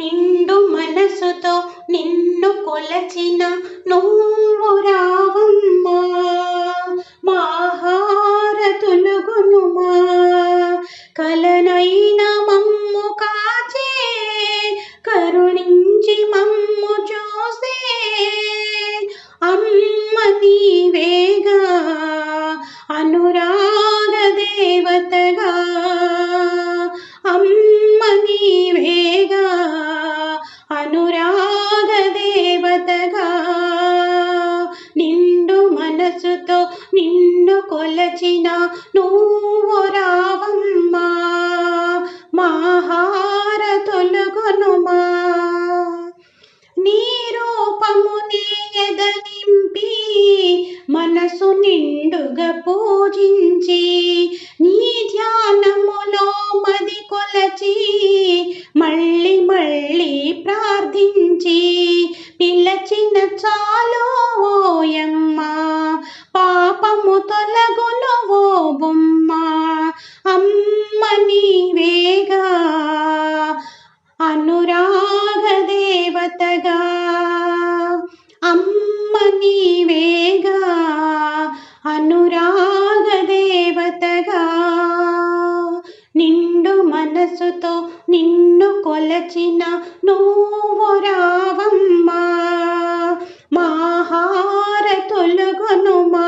నిండు మనసుతో నిన్ను కొలచిన నువ్వు రావు నిన్ను నువ్వు రావమ్మా మాహార తొలగొనుమా నీ రూపము ఎదనింపి మనసు నిండుగా పూజించి నీ ధ్యానములో మది కొలచి అనురాగ దేవతగా నిండు మనసుతో నిన్ను కొలచిన నువ్వు రావమ్మా. మాహార తొలుగునుమా.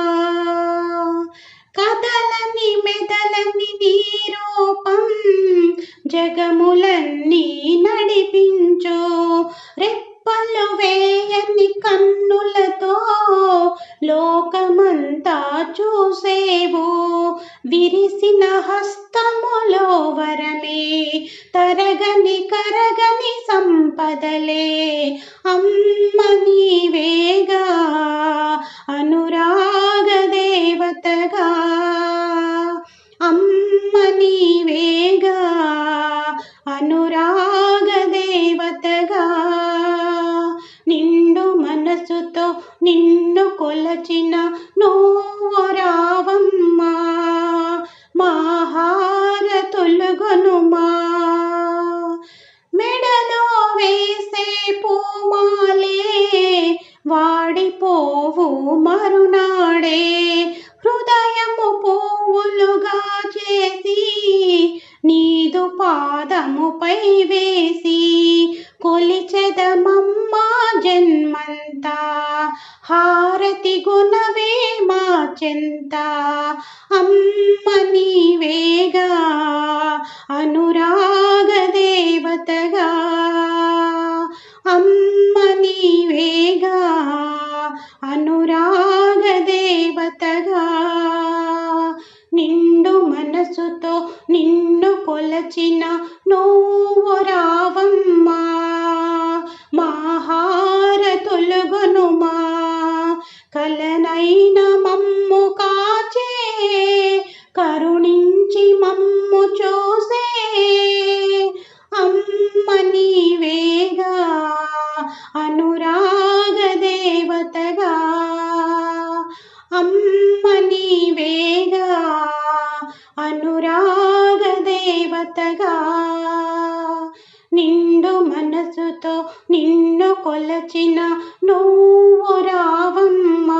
కదలని మెదలని నీ రూపం జగములన్నీ నడిపి చూసేవు. విరిసిన హస్తములో వరమే. తరగని కరగని సంపదలే. అమ్మ నీవేగా. అను నిన్ను కొలచిన నువ్వు రావమ్మా మాహారతొలుగునుమా మెడలో వేసే పూమాలే వాడిపోవు మరునాడే. హృదయము పువ్వులుగా చేసి నీదు పాదముపై వేసి కొలిచెదమమ్మా జన్మంతా. హారతి గుణవే మా చెంత. అమ్మ నీవేగా అనురాగ దేవతగా. అమ్మ నీవేగా అనురాగ దేవతగా. నిండు మనసుతో నిన్ను కొలచిన నువ్వు రావమ్మా. వలనైన మమ్ము కాచే కరుణించి మమ్ము చూసే. అమ్మ నీవేగా అనురాగ దేవతగా. అమ్మ నీవేగా అనురాగ దేవతగా. నిండు మనసుతో నిన్ను కొలచిన నువ్వు రావమ్మ.